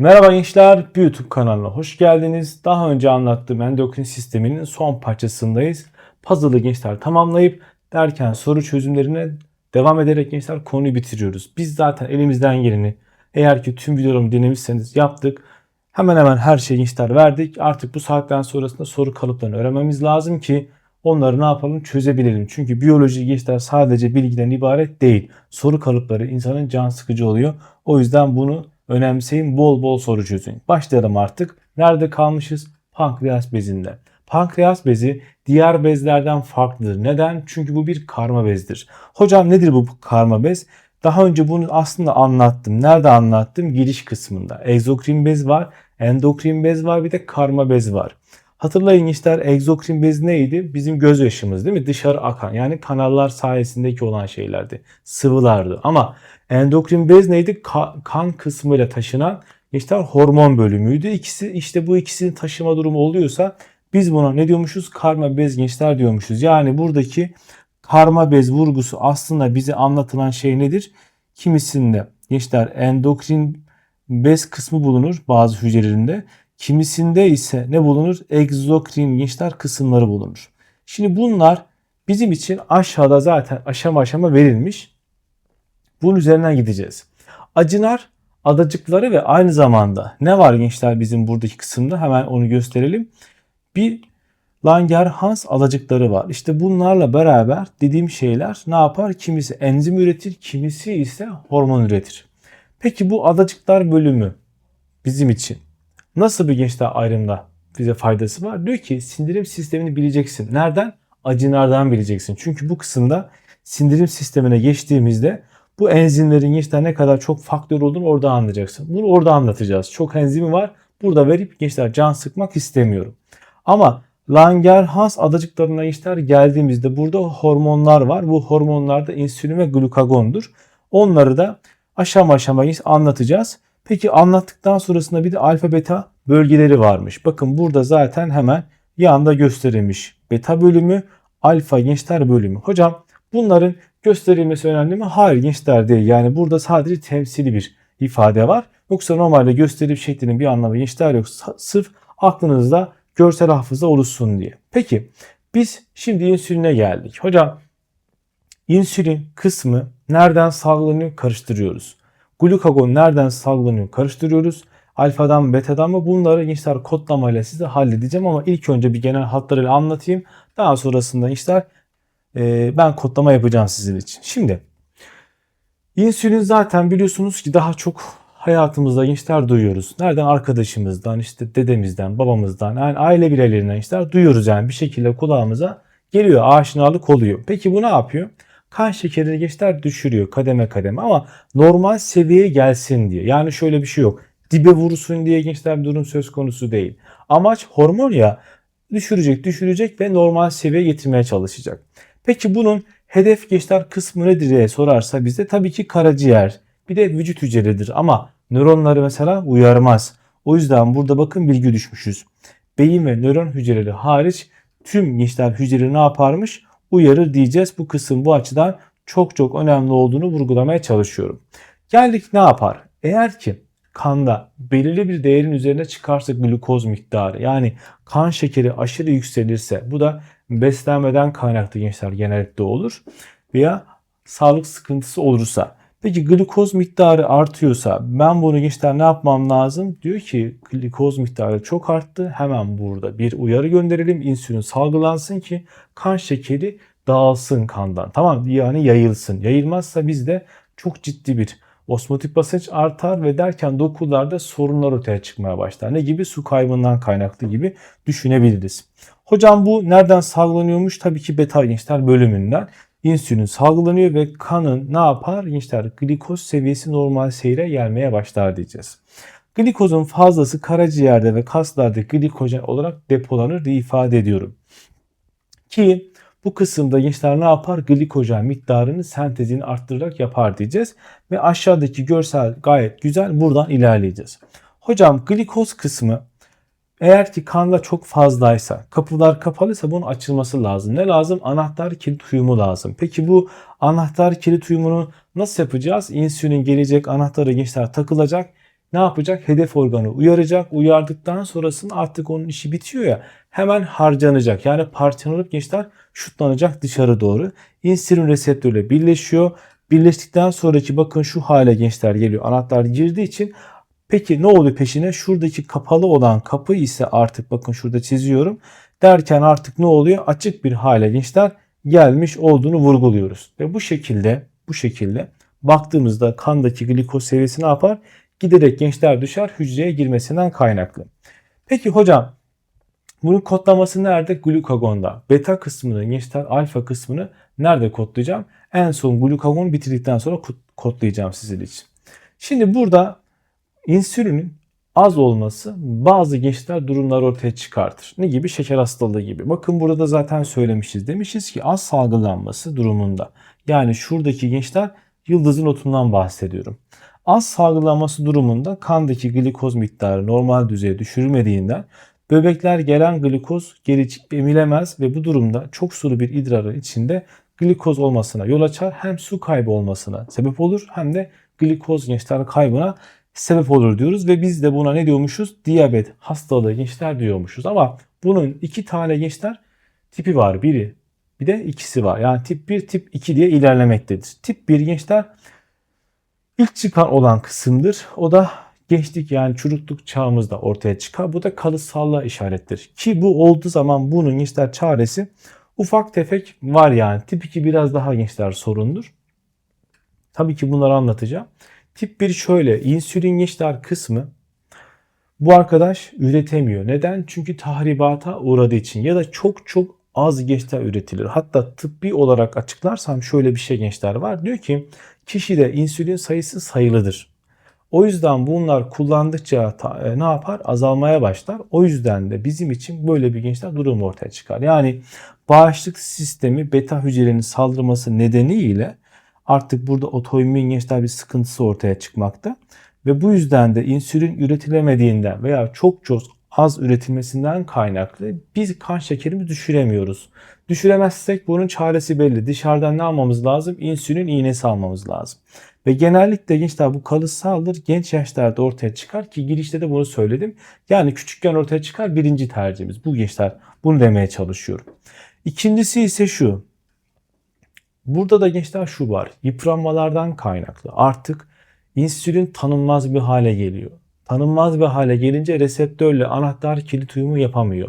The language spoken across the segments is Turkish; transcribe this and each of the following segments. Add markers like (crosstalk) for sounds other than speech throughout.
Merhaba gençler, YouTube kanalına hoş geldiniz. Daha önce anlattığım endokrin sisteminin son parçasındayız. Puzzle'ı gençler tamamlayıp derken soru çözümlerine devam ederek gençler konuyu bitiriyoruz. Biz zaten elimizden geleni eğer ki tüm videolarımı dinlemişseniz yaptık. Hemen hemen her şeyi gençler verdik. Artık bu saatten sonrasında soru kalıplarını öğrenmemiz lazım ki onları ne yapalım çözebilelim. Çünkü biyoloji gençler sadece bilgiden ibaret değil. Soru kalıpları insanın can sıkıcı oluyor. O yüzden bunu önemseyin bol bol soru çözün. Başlayalım artık. Nerede kalmışız? Pankreas bezinde. Pankreas bezi diğer bezlerden farklıdır. Neden? Çünkü bu bir karma bezdir. Hocam nedir bu karma bez? Daha önce bunu aslında anlattım. Nerede anlattım? Giriş kısmında. Egzokrin bez var, endokrin bez var, bir de karma bez var. Hatırlayın gençler egzokrin bez neydi? Bizim göz yaşımız değil mi? Dışarı akan yani kanallar sayesindeki olan şeylerdi. Sıvılardı. Ama endokrin bez neydi? Ka- kan kısmıyla taşınan gençler hormon bölümüydü. İkisi işte bu ikisinin taşıma durumu oluyorsa biz buna ne diyormuşuz? Karma bez gençler diyormuşuz. Yani buradaki karma bez vurgusu aslında bize anlatılan şey nedir? Kimisinde gençler endokrin bez kısmı bulunur bazı hücrelerinde. Kimisinde ise ne bulunur? Egzokrin gençler kısımları bulunur. Şimdi bunlar bizim için aşağıda zaten aşama aşama verilmiş. Bunun üzerinden gideceğiz. Acınar adacıkları ve aynı zamanda ne var gençler bizim buradaki kısımda hemen onu gösterelim. Bir Langerhans alacıkları var. İşte bunlarla beraber dediğim şeyler ne yapar? Kimisi enzim üretir, kimisi ise hormon üretir. Peki bu adacıklar bölümü bizim için nasıl bir gençler ayrımda bize faydası var? Diyor ki sindirim sistemini bileceksin. Nereden? Acınardan bileceksin. Çünkü bu kısımda sindirim sistemine geçtiğimizde bu enzimlerin gençler ne kadar çok faktör olduğunu orada anlayacaksın. Bunu orada anlatacağız. Çok enzimi var. Burada verip gençler can sıkmak istemiyorum. Ama Langerhans adacıklarına gençler geldiğimizde burada hormonlar var. Bu hormonlar da insülin ve glukagondur. Onları da aşama aşama anlatacağız. Peki anlattıktan sonrasında bir de alfa beta bölgeleri varmış. Bakın burada zaten hemen yanında gösterilmiş. Beta bölümü, alfa gençler bölümü. Hocam bunların gösterilmesi önemli mi? Hayır gençler değil. Yani burada sadece temsili bir ifade var. Yoksa normalde gösterim şeklinin bir anlamı gençler yok. Sırf aklınızda görsel hafıza oluşsun diye. Peki biz şimdi insüline geldik. Hocam insülin kısmı nereden salgılanıyor karıştırıyoruz. Glukagon nereden salgılanıyor karıştırıyoruz. Alfadan betadan mı bunları gençler kodlamayla size halledeceğim ama ilk önce bir genel hatlarıyla anlatayım. Daha sonrasında gençler e, ben kodlama yapacağım sizin için. Şimdi insülin zaten biliyorsunuz ki daha çok hayatımızda gençler duyuyoruz. Nereden? Arkadaşımızdan, işte dedemizden, babamızdan, yani aile bireylerinden gençler duyuyoruz yani bir şekilde kulağımıza geliyor, aşinalık oluyor. Peki bu ne yapıyor? Kan şekerini gençler düşürüyor kademe kademe ama normal seviyeye gelsin diye. Yani şöyle bir şey yok. Dibe vursun diye gençler bir durum söz konusu değil. Amaç hormon ya düşürecek, düşürecek ve normal seviyeye getirmeye çalışacak. Peki bunun hedef gençler kısmı nedir diye sorarsa bize tabii ki karaciğer, bir de vücut hücreleridir ama nöronları mesela uyarmaz. O yüzden burada bakın bilgi düşmüşüz. Beyin ve nöron hücreleri hariç tüm gençler hücreleri ne yaparmış? Uyarır diyeceğiz. Bu kısım bu açıdan çok çok önemli olduğunu vurgulamaya çalışıyorum. Geldik ne yapar? Eğer ki kanda belirli bir değerin üzerine çıkarsa glukoz miktarı yani kan şekeri aşırı yükselirse bu da beslenmeden kaynaklı gençler genellikle olur veya sağlık sıkıntısı olursa Peki glukoz miktarı artıyorsa ben bunu gençler ne yapmam lazım? Diyor ki glukoz miktarı çok arttı. Hemen burada bir uyarı gönderelim. İnsülin salgılansın ki kan şekeri dağılsın kandan. Tamam yani yayılsın. Yayılmazsa bizde çok ciddi bir osmotik basınç artar ve derken dokularda sorunlar ortaya çıkmaya başlar. Ne gibi? Su kaybından kaynaklı gibi düşünebiliriz. Hocam bu nereden salgılanıyormuş? Tabii ki beta gençler bölümünden insülin salgılanıyor ve kanın ne yapar? Gençler glikoz seviyesi normal seyre gelmeye başlar diyeceğiz. Glikozun fazlası karaciğerde ve kaslarda glikojen olarak depolanır diye ifade ediyorum. Ki bu kısımda gençler ne yapar? Glikojen miktarını sentezini arttırarak yapar diyeceğiz. Ve aşağıdaki görsel gayet güzel. Buradan ilerleyeceğiz. Hocam glikoz kısmı eğer ki kanda çok fazlaysa, kapılar kapalıysa bunun açılması lazım. Ne lazım? Anahtar kilit uyumu lazım. Peki bu anahtar kilit uyumunu nasıl yapacağız? İnsülin gelecek, anahtarı gençler takılacak. ne yapacak? Hedef organı uyaracak. Uyardıktan sonrasında artık onun işi bitiyor ya hemen harcanacak. Yani parçalanıp gençler şutlanacak dışarı doğru. İnsülin reseptörüyle birleşiyor. Birleştikten sonraki bakın şu hale gençler geliyor. Anahtar girdiği için Peki ne oluyor peşine? Şuradaki kapalı olan kapı ise artık bakın şurada çiziyorum. Derken artık ne oluyor? Açık bir hale gençler gelmiş olduğunu vurguluyoruz. Ve bu şekilde bu şekilde baktığımızda kandaki glikoz seviyesi ne yapar? Giderek gençler düşer hücreye girmesinden kaynaklı. Peki hocam bunun kodlaması nerede? Glukagonda. Beta kısmını, gençler alfa kısmını nerede kodlayacağım? En son glukagon bitirdikten sonra kodlayacağım sizin için. Şimdi burada insülinin az olması bazı gençler durumlar ortaya çıkartır. Ne gibi? Şeker hastalığı gibi. Bakın burada zaten söylemişiz. Demişiz ki az salgılanması durumunda. Yani şuradaki gençler yıldızın otundan bahsediyorum. Az salgılanması durumunda kandaki glikoz miktarı normal düzeye düşürülmediğinden böbrekler gelen glikoz geri emilemez ve bu durumda çok sulu bir idrarın içinde glikoz olmasına yol açar. Hem su kaybı olmasına sebep olur hem de glikoz gençler kaybına sebep olur diyoruz ve biz de buna ne diyormuşuz? Diyabet hastalığı gençler diyormuşuz. Ama bunun iki tane gençler tipi var. Biri bir de ikisi var. Yani tip 1, tip 2 diye ilerlemektedir. Tip 1 gençler ilk çıkan olan kısımdır. O da gençlik yani çocukluk çağımızda ortaya çıkar. Bu da kalıtsallığa işarettir. Ki bu olduğu zaman bunun gençler çaresi ufak tefek var yani. Tip 2 biraz daha gençler sorundur. Tabii ki bunları anlatacağım. Tip 1 şöyle insülin gençler kısmı bu arkadaş üretemiyor. Neden? Çünkü tahribata uğradığı için ya da çok çok az gençler üretilir. Hatta tıbbi olarak açıklarsam şöyle bir şey gençler var. Diyor ki kişide insülin sayısı sayılıdır. O yüzden bunlar kullandıkça e, ne yapar? Azalmaya başlar. O yüzden de bizim için böyle bir gençler durum ortaya çıkar. Yani bağışıklık sistemi beta hücrelerinin saldırması nedeniyle artık burada otoimmün gençler bir sıkıntısı ortaya çıkmakta. Ve bu yüzden de insülin üretilemediğinden veya çok çok az üretilmesinden kaynaklı biz kan şekerimizi düşüremiyoruz. Düşüremezsek bunun çaresi belli. Dışarıdan ne almamız lazım? İnsülin iğnesi almamız lazım. Ve genellikle gençler bu kalıtsaldır. Genç yaşlarda ortaya çıkar ki girişte de bunu söyledim. Yani küçükken ortaya çıkar birinci tercihimiz. Bu gençler bunu demeye çalışıyorum. İkincisi ise şu. Burada da gençler şu var. Yıpranmalardan kaynaklı. Artık insülin tanınmaz bir hale geliyor. Tanınmaz bir hale gelince reseptörle anahtar kilit uyumu yapamıyor.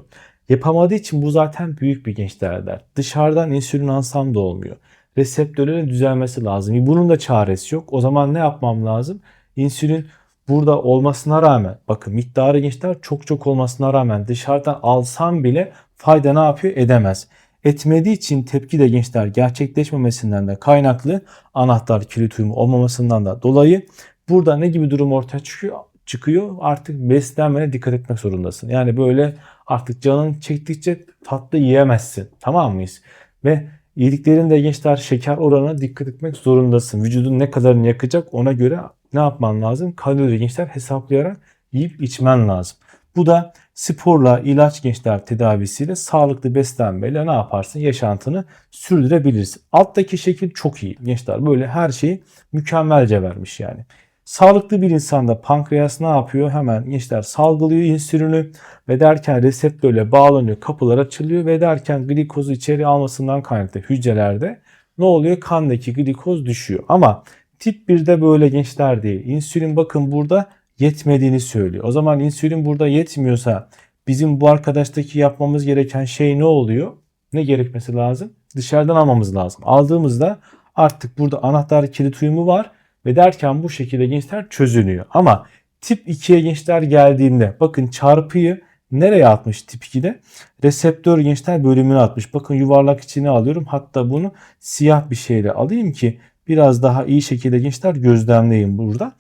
Yapamadığı için bu zaten büyük bir gençler der. Dışarıdan insülin alsam da olmuyor. Reseptörlerin düzelmesi lazım. Bunun da çaresi yok. O zaman ne yapmam lazım? İnsülin burada olmasına rağmen bakın miktarı gençler çok çok olmasına rağmen dışarıdan alsam bile fayda ne yapıyor? Edemez etmediği için tepki de gençler gerçekleşmemesinden de kaynaklı anahtar kilit uyumu olmamasından da dolayı burada ne gibi durum ortaya çıkıyor? çıkıyor. Artık beslenmene dikkat etmek zorundasın. Yani böyle artık canın çektikçe tatlı yiyemezsin. Tamam mıyız? Ve yediklerinde gençler şeker oranına dikkat etmek zorundasın. Vücudun ne kadarını yakacak ona göre ne yapman lazım? Kalori gençler hesaplayarak yiyip içmen lazım. Bu da sporla, ilaç gençler tedavisiyle, sağlıklı beslenmeyle ne yaparsın? Yaşantını sürdürebilirsin. Alttaki şekil çok iyi gençler. Böyle her şeyi mükemmelce vermiş yani. Sağlıklı bir insanda pankreas ne yapıyor? Hemen gençler salgılıyor insülini ve derken reseptörle bağlanıyor. Kapılar açılıyor ve derken glikozu içeri almasından kaynaklı hücrelerde ne oluyor? Kandaki glikoz düşüyor. Ama tip 1'de böyle gençler değil. İnsülin bakın burada yetmediğini söylüyor. O zaman insülin burada yetmiyorsa bizim bu arkadaştaki yapmamız gereken şey ne oluyor? Ne gerekmesi lazım? Dışarıdan almamız lazım. Aldığımızda artık burada anahtar kilit uyumu var ve derken bu şekilde gençler çözülüyor. Ama tip 2'ye gençler geldiğinde bakın çarpıyı nereye atmış tip 2'de? Reseptör gençler bölümüne atmış. Bakın yuvarlak içine alıyorum. Hatta bunu siyah bir şeyle alayım ki biraz daha iyi şekilde gençler gözlemleyin burada.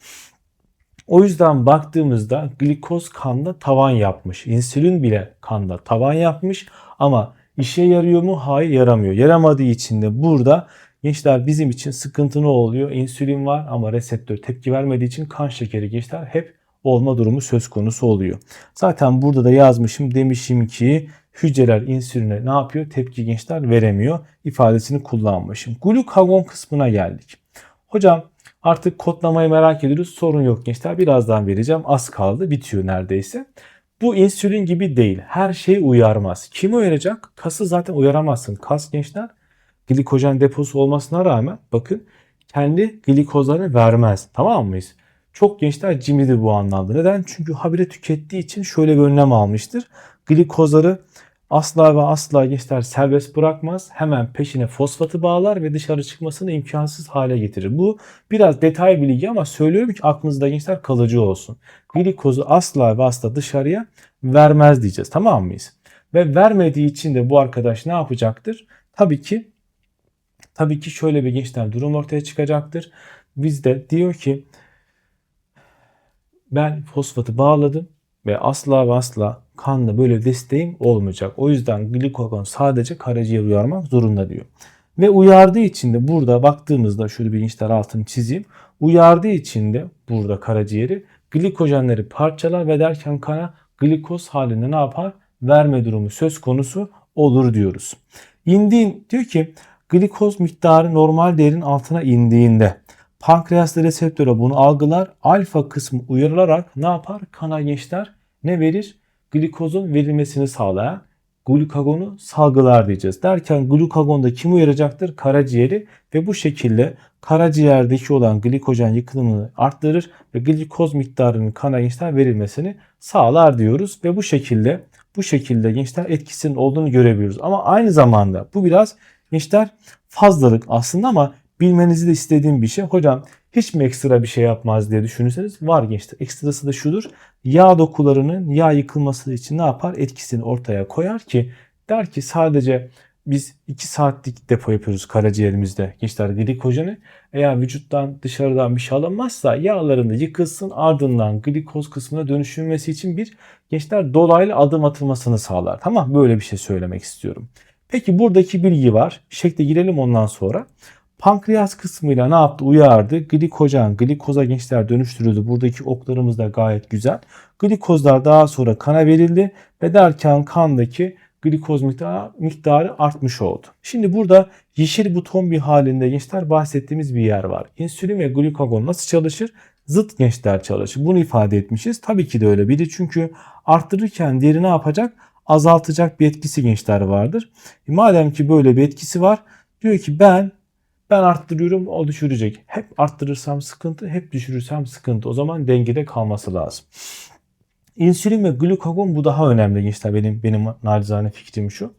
O yüzden baktığımızda glikoz kanda tavan yapmış. İnsülin bile kanda tavan yapmış ama işe yarıyor mu? Hayır yaramıyor. Yaramadığı için de burada gençler bizim için sıkıntı ne oluyor? İnsülin var ama reseptör tepki vermediği için kan şekeri gençler hep olma durumu söz konusu oluyor. Zaten burada da yazmışım demişim ki hücreler insüline ne yapıyor? Tepki gençler veremiyor ifadesini kullanmışım. Glukagon kısmına geldik. Hocam Artık kodlamayı merak ediyoruz. Sorun yok gençler. Birazdan vereceğim. Az kaldı. Bitiyor neredeyse. Bu insülin gibi değil. Her şey uyarmaz. Kimi uyaracak? Kası zaten uyaramazsın. Kas gençler glikojen deposu olmasına rağmen bakın kendi glikozlarını vermez. Tamam mıyız? Çok gençler cimridir bu anlamda. Neden? Çünkü habire tükettiği için şöyle bir önlem almıştır. Glikozları asla ve asla gençler serbest bırakmaz. Hemen peşine fosfatı bağlar ve dışarı çıkmasını imkansız hale getirir. Bu biraz detay bilgi ama söylüyorum ki aklınızda gençler kalıcı olsun. Glikozu asla ve asla dışarıya vermez diyeceğiz. Tamam mıyız? Ve vermediği için de bu arkadaş ne yapacaktır? Tabii ki tabii ki şöyle bir gençler durum ortaya çıkacaktır. Bizde diyor ki ben fosfatı bağladım ve asla ve asla kanda böyle desteğim olmayacak. O yüzden glikogon sadece karaciğer uyarmak zorunda diyor. Ve uyardığı için de burada baktığımızda şöyle bir gençler altını çizeyim. Uyardığı için de burada karaciğeri glikojenleri parçalar ve derken kana glikoz halinde ne yapar? Verme durumu söz konusu olur diyoruz. İndiğin diyor ki glikoz miktarı normal değerin altına indiğinde pankreas reseptöre bunu algılar. Alfa kısmı uyarılarak ne yapar? Kana gençler ne verir? Glikozun verilmesini sağlayan glukagonu salgılar diyeceğiz. Derken glukagonda kim uyaracaktır? Karaciğeri ve bu şekilde karaciğerdeki olan glikojen yıkılımını arttırır ve glikoz miktarının kana gençler verilmesini sağlar diyoruz ve bu şekilde bu şekilde gençler etkisinin olduğunu görebiliyoruz. Ama aynı zamanda bu biraz gençler fazlalık aslında ama bilmenizi de istediğim bir şey. Hocam hiç mi ekstra bir şey yapmaz diye düşünürseniz var gençler. Ekstrası da şudur. Yağ dokularının yağ yıkılması için ne yapar? Etkisini ortaya koyar ki der ki sadece biz 2 saatlik depo yapıyoruz karaciğerimizde gençler glikojeni. Eğer vücuttan dışarıdan bir şey alınmazsa yağların da yıkılsın ardından glikoz kısmına dönüşülmesi için bir gençler dolaylı adım atılmasını sağlar. Tamam böyle bir şey söylemek istiyorum. Peki buradaki bilgi var. Şekle girelim ondan sonra. Pankreas kısmıyla ne yaptı? Uyardı. Glikojen, glikoza gençler dönüştürüldü. Buradaki oklarımız da gayet güzel. Glikozlar daha sonra kana verildi ve derken kandaki glikoz miktarı, miktarı artmış oldu. Şimdi burada yeşil buton bir halinde gençler bahsettiğimiz bir yer var. İnsülin ve glukagon nasıl çalışır? Zıt gençler çalışır. Bunu ifade etmişiz. Tabii ki de öyle biri çünkü arttırırken diğeri ne yapacak? Azaltacak bir etkisi gençler vardır. E madem ki böyle bir etkisi var diyor ki ben ben arttırıyorum o düşürecek. Hep arttırırsam sıkıntı, hep düşürürsem sıkıntı. O zaman dengede kalması lazım. İnsülin ve glukagon bu daha önemli gençler. Benim benim nacizane fikrim şu.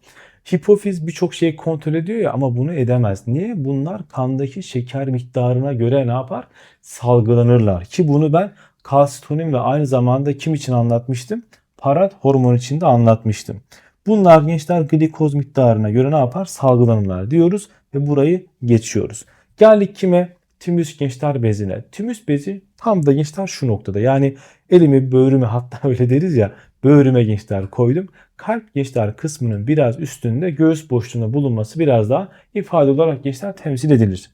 Hipofiz birçok şeyi kontrol ediyor ya ama bunu edemez. Niye? Bunlar kandaki şeker miktarına göre ne yapar? Salgılanırlar. Ki bunu ben kalsitonin ve aynı zamanda kim için anlatmıştım? Parat hormon için de anlatmıştım. Bunlar gençler glikoz miktarına göre ne yapar? Salgılanırlar diyoruz ve burayı geçiyoruz. Geldik kime? Tümüs gençler bezine. Tümüs bezi tam da gençler şu noktada. Yani elimi böğrüme hatta (laughs) öyle deriz ya böğrüme gençler koydum. Kalp gençler kısmının biraz üstünde göğüs boşluğunda bulunması biraz daha ifade olarak gençler temsil edilir.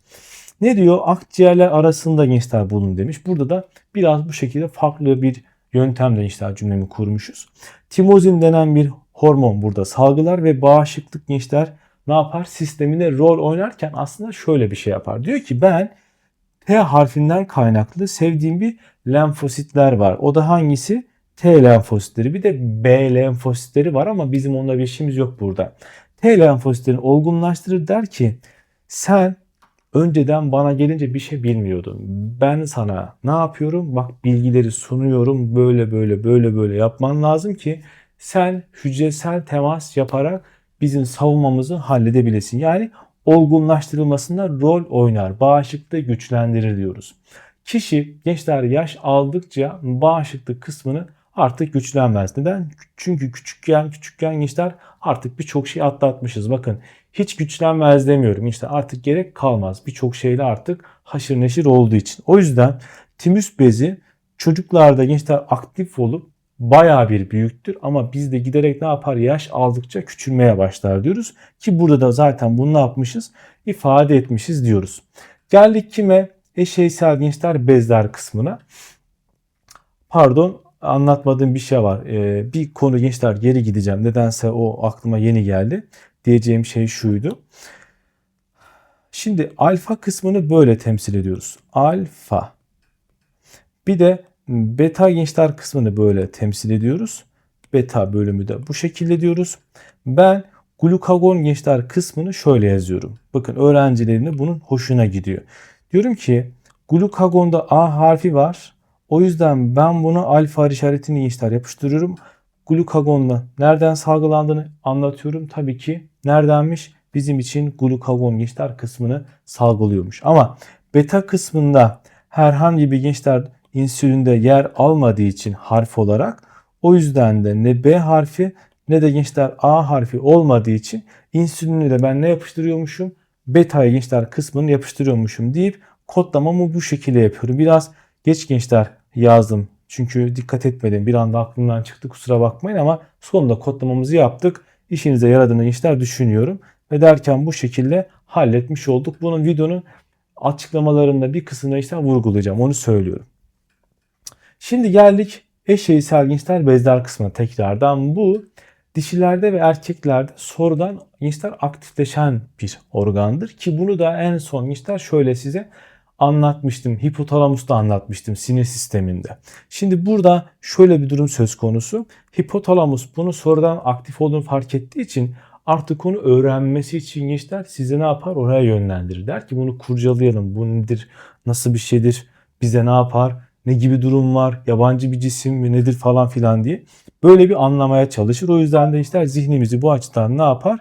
Ne diyor? Akciğerler arasında gençler bulun demiş. Burada da biraz bu şekilde farklı bir yöntemle gençler cümlemi kurmuşuz. Timozin denen bir hormon burada salgılar ve bağışıklık gençler ne yapar? Sistemine rol oynarken aslında şöyle bir şey yapar. Diyor ki ben T harfinden kaynaklı sevdiğim bir lenfositler var. O da hangisi? T lenfositleri. Bir de B lenfositleri var ama bizim onunla bir işimiz yok burada. T lenfositlerini olgunlaştırır der ki sen önceden bana gelince bir şey bilmiyordun. Ben sana ne yapıyorum? Bak bilgileri sunuyorum. Böyle böyle böyle böyle yapman lazım ki sen hücresel temas yaparak bizim savunmamızı halledebilesin. Yani olgunlaştırılmasında rol oynar. Bağışıklığı güçlendirir diyoruz. Kişi gençler yaş aldıkça bağışıklık kısmını artık güçlenmez. Neden? Çünkü küçükken küçükken gençler artık birçok şey atlatmışız. Bakın hiç güçlenmez demiyorum. İşte artık gerek kalmaz. Birçok şeyle artık haşır neşir olduğu için. O yüzden timüs bezi çocuklarda gençler aktif olup bayağı bir büyüktür ama bizde giderek ne yapar? Yaş aldıkça küçülmeye başlar diyoruz. Ki burada da zaten bunu ne yapmışız? ifade etmişiz diyoruz. Geldik kime? Eşeysel gençler bezler kısmına. Pardon anlatmadığım bir şey var. Ee, bir konu gençler geri gideceğim. Nedense o aklıma yeni geldi. Diyeceğim şey şuydu. Şimdi alfa kısmını böyle temsil ediyoruz. Alfa. Bir de beta gençler kısmını böyle temsil ediyoruz. Beta bölümü de bu şekilde diyoruz. Ben glukagon gençler kısmını şöyle yazıyorum. Bakın öğrencilerin bunun hoşuna gidiyor. Diyorum ki glukagonda A harfi var. O yüzden ben bunu alfa işaretini gençler yapıştırıyorum. Glukagonla nereden salgılandığını anlatıyorum. Tabii ki neredenmiş? Bizim için glukagon gençler kısmını salgılıyormuş. Ama beta kısmında herhangi bir gençler insülinde yer almadığı için harf olarak o yüzden de ne B harfi ne de gençler A harfi olmadığı için insülini de ben ne yapıştırıyormuşum? Beta'yı gençler kısmını yapıştırıyormuşum deyip kodlamamı bu şekilde yapıyorum. Biraz geç gençler yazdım. Çünkü dikkat etmedim. Bir anda aklımdan çıktı kusura bakmayın ama sonunda kodlamamızı yaptık. İşinize yaradığını gençler düşünüyorum. Ve derken bu şekilde halletmiş olduk. Bunun videonun açıklamalarında bir kısmını işte vurgulayacağım. Onu söylüyorum. Şimdi geldik eşeğsel gençler bezler kısmına tekrardan. Bu dişilerde ve erkeklerde sonradan gençler aktifleşen bir organdır. Ki bunu da en son gençler şöyle size anlatmıştım. Hipotalamusta anlatmıştım sinir sisteminde. Şimdi burada şöyle bir durum söz konusu. Hipotalamus bunu sonradan aktif olduğunu fark ettiği için artık onu öğrenmesi için gençler size ne yapar? Oraya yönlendirir. Der ki bunu kurcalayalım. Bu nedir? Nasıl bir şeydir? Bize ne yapar? Ne gibi durum var? Yabancı bir cisim mi nedir falan filan diye. Böyle bir anlamaya çalışır. O yüzden de işte zihnimizi bu açıdan ne yapar?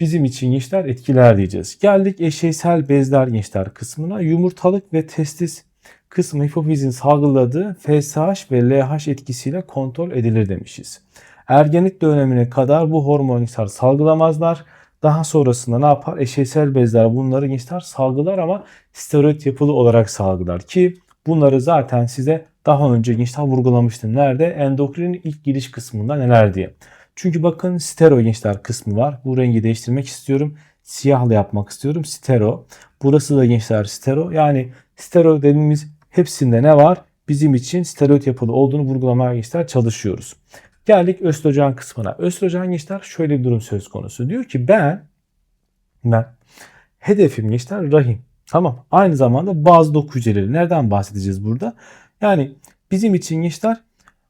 Bizim için gençler etkiler diyeceğiz. Geldik eşeysel bezler gençler kısmına. Yumurtalık ve testis kısmı hipofizin salgıladığı FSH ve LH etkisiyle kontrol edilir demişiz. Ergenlik dönemine kadar bu hormonlar salgılamazlar. Daha sonrasında ne yapar? Eşeysel bezler bunları gençler salgılar ama steroid yapılı olarak salgılar ki bunları zaten size daha önce gençler vurgulamıştım. Nerede? Endokrin ilk giriş kısmında neler diye. Çünkü bakın stero gençler kısmı var. Bu rengi değiştirmek istiyorum. Siyahla yapmak istiyorum. Stero. Burası da gençler stero. Yani stero dediğimiz hepsinde ne var? Bizim için steroid yapılı olduğunu vurgulamaya gençler çalışıyoruz. Geldik östrojen kısmına. Östrojen gençler şöyle bir durum söz konusu. Diyor ki ben ben hedefim gençler rahim. Tamam. Aynı zamanda bazı doku hücreleri. Nereden bahsedeceğiz burada? Yani bizim için gençler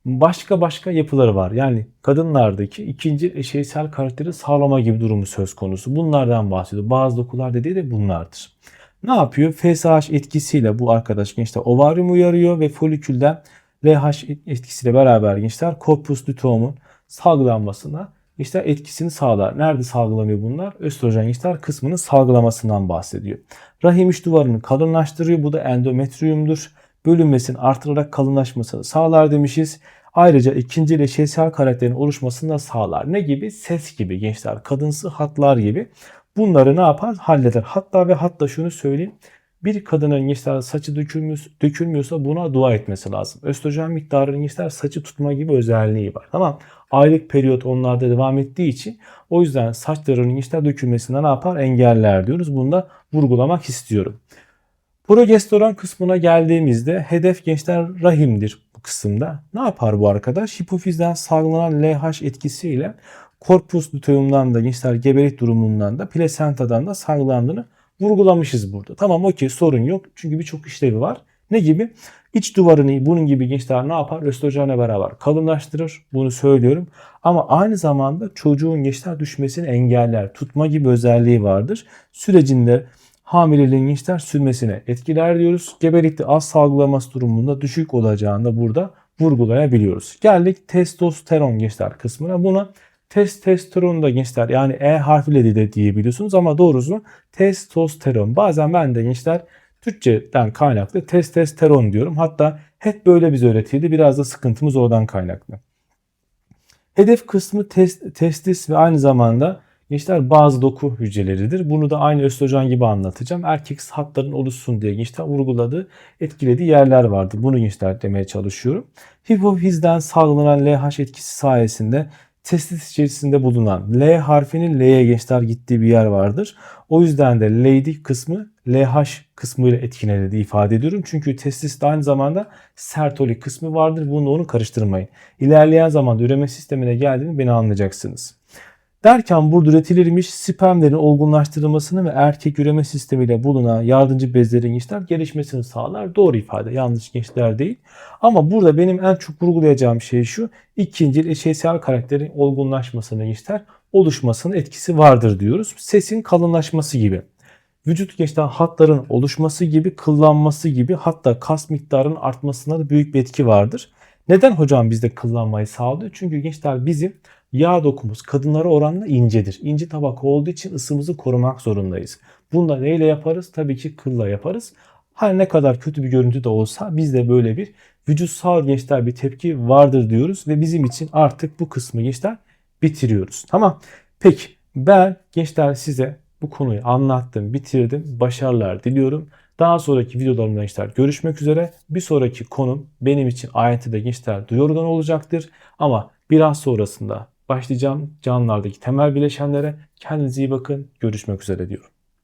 başka başka yapıları var. Yani kadınlardaki ikinci eşeysel karakteri sağlama gibi durumu söz konusu. Bunlardan bahsediyor. Bazı dokular dediği de bunlardır. Ne yapıyor? FSH etkisiyle bu arkadaş gençler ovaryum uyarıyor ve folikülden LH etkisiyle beraber gençler korpus luteum'un salgılanmasına işte etkisini sağlar. Nerede salgılanıyor bunlar? Östrojen gençler kısmının salgılamasından bahsediyor. Rahim iç duvarını kalınlaştırıyor. Bu da endometriyumdur. Bölünmesini artırarak kalınlaşmasını sağlar demişiz. Ayrıca ikinci leşeysel karakterin oluşmasını da sağlar. Ne gibi? Ses gibi gençler. Kadınsı hatlar gibi. Bunları ne yapar? Halleder. Hatta ve hatta şunu söyleyeyim. Bir kadının gençler saçı dökülmüyorsa, buna dua etmesi lazım. Östrojen miktarının gençler saçı tutma gibi özelliği var. Tamam. Aylık periyot onlarda devam ettiği için o yüzden saçlarının gençler dökülmesinden ne yapar? Engeller diyoruz. Bunu da vurgulamak istiyorum. Progesteron kısmına geldiğimizde hedef gençler rahimdir bu kısımda. Ne yapar bu arkadaş? Hipofizden salgılanan LH etkisiyle korpus luteumdan da gençler gebelik durumundan da plasentadan da salgılandığını vurgulamışız burada. Tamam okey sorun yok. Çünkü birçok işlevi var. Ne gibi? İç duvarını bunun gibi gençler ne yapar? Östrojenle beraber kalınlaştırır. Bunu söylüyorum. Ama aynı zamanda çocuğun gençler düşmesini engeller. Tutma gibi özelliği vardır. Sürecinde hamileliğin gençler sürmesine etkiler diyoruz. Gebelikte az salgılaması durumunda düşük olacağını da burada vurgulayabiliyoruz. Geldik testosteron gençler kısmına. Buna testosteron da gençler yani E harfiyle de diyebiliyorsunuz ama doğrusu testosteron. Bazen ben de gençler Türkçeden kaynaklı testosteron diyorum. Hatta hep böyle bize öğretildi. Biraz da sıkıntımız oradan kaynaklı. Hedef kısmı test, testis ve aynı zamanda gençler bazı doku hücreleridir. Bunu da aynı östrojen gibi anlatacağım. Erkek hatların oluşsun diye gençler vurguladığı, etkilediği yerler vardır. Bunu gençler demeye çalışıyorum. Hipofizden salgılanan LH etkisi sayesinde testis içerisinde bulunan L harfinin L'ye gençler gittiği bir yer vardır. O yüzden de lady kısmı LH kısmıyla etkilediği ifade ediyorum. Çünkü testis de aynı zamanda sertolik kısmı vardır. Bunu onu karıştırmayın. İlerleyen zamanda üreme sistemine geldiğini beni anlayacaksınız. Derken burada üretilirmiş spermlerin olgunlaştırılmasını ve erkek üreme sistemiyle bulunan yardımcı bezlerin gençler gelişmesini sağlar. Doğru ifade. Yanlış gençler değil. Ama burada benim en çok vurgulayacağım şey şu. İkinci eşeysel karakterin olgunlaşmasını gençler oluşmasının etkisi vardır diyoruz. Sesin kalınlaşması gibi. Vücut gençler hatların oluşması gibi, kıllanması gibi hatta kas miktarının artmasına da büyük bir etki vardır. Neden hocam bizde kıllanmayı sağlıyor? Çünkü gençler bizim yağ dokumuz kadınlara oranla incedir. İnce tabaka olduğu için ısımızı korumak zorundayız. Bunu da neyle yaparız? Tabii ki kılla yaparız. Her ne kadar kötü bir görüntü de olsa bizde böyle bir vücutsal gençler bir tepki vardır diyoruz ve bizim için artık bu kısmı gençler bitiriyoruz. Tamam. Peki ben gençler size bu konuyu anlattım, bitirdim. Başarılar diliyorum. Daha sonraki videolarımda gençler görüşmek üzere. Bir sonraki konum benim için AYT'de gençler duyurudan olacaktır. Ama biraz sonrasında başlayacağım canlılardaki temel bileşenlere. Kendinize iyi bakın. Görüşmek üzere diyorum.